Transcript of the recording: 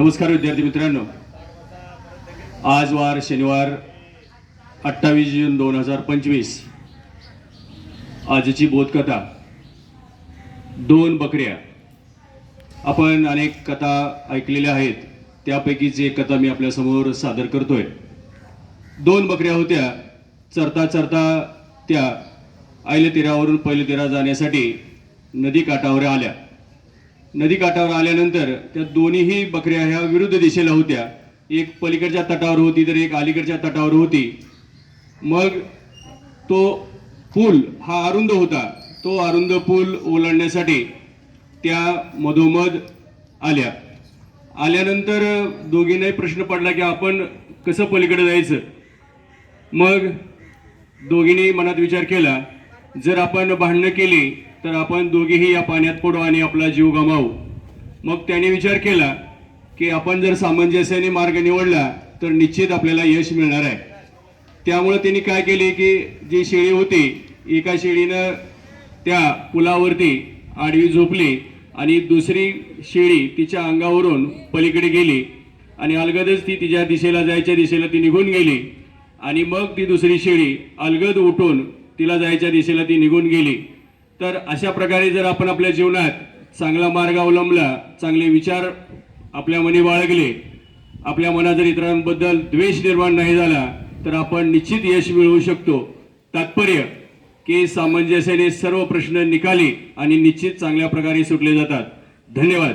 नमस्कार विद्यार्थी मित्रांनो. आज वार शनिवार अठ्ठावीस जून दोन हजार पंचवीस. आजची बोधकथा दोन बकऱ्या. आपण अनेक कथा ऐकलेल्या आहेत. त्यापैकीच एक कथा मी आपल्यासमोर सादर करतोय. दोन बकऱ्या होत्या. चरता चरता त्या आयले तीरावरून पहिले तीरा जाण्यासाठी नदी काठावर आल्या. नदी काठावर आल्यानंतर त्या दोन्हीही बकऱ्या ह्या विरुद्ध दिशेला होत्या. एक पलीकडच्या तटावर होती तर एक अलीकडच्या तटावर होती. मग तो पूल हा अरुंद होता. तो अरुंद पूल ओलांडण्यासाठी त्या मधोमध आल्या. आल्यानंतर दोघींनाही प्रश्न पडला की आपण कसं पलीकडे जायचं? मग दोघींनी मनात विचार केला जर आपण भांडणं केली तर आपण दोघेही या पाण्यात पडू आणि आपला जीव गमावू. मग त्याने विचार केला की आपण जर सामंजस्याने मार्ग निवडला तर निश्चित आपल्याला यश मिळणार आहे. त्यामुळे त्यांनी काय केले की जी शेळी होती एका शेळीनं त्या पुलावरती आडवी झोपली आणि दुसरी शेळी तिच्या अंगावरून पलीकडे गेली आणि अलगदच ती तिच्या दिशेला जायच्या दिशेला ती निघून गेली आणि मग ती दुसरी शेळी अलगद उठून तिला जायच्या दिशेला ती निघून गेली. तर अशा प्रकारे जर आपण आपल्या जीवनात चांगला मार्ग अवलंबला चांगले विचार आपल्या मनी बाळगले आपल्या मनात जर इतरांबद्दल द्वेष निर्माण नाही झाला तर आपण निश्चित यश मिळवू शकतो. तात्पर्य की सामंजस्याने सर्व प्रश्न निकाली आणि निश्चित चांगल्या प्रकारे सुटले जातात. धन्यवाद.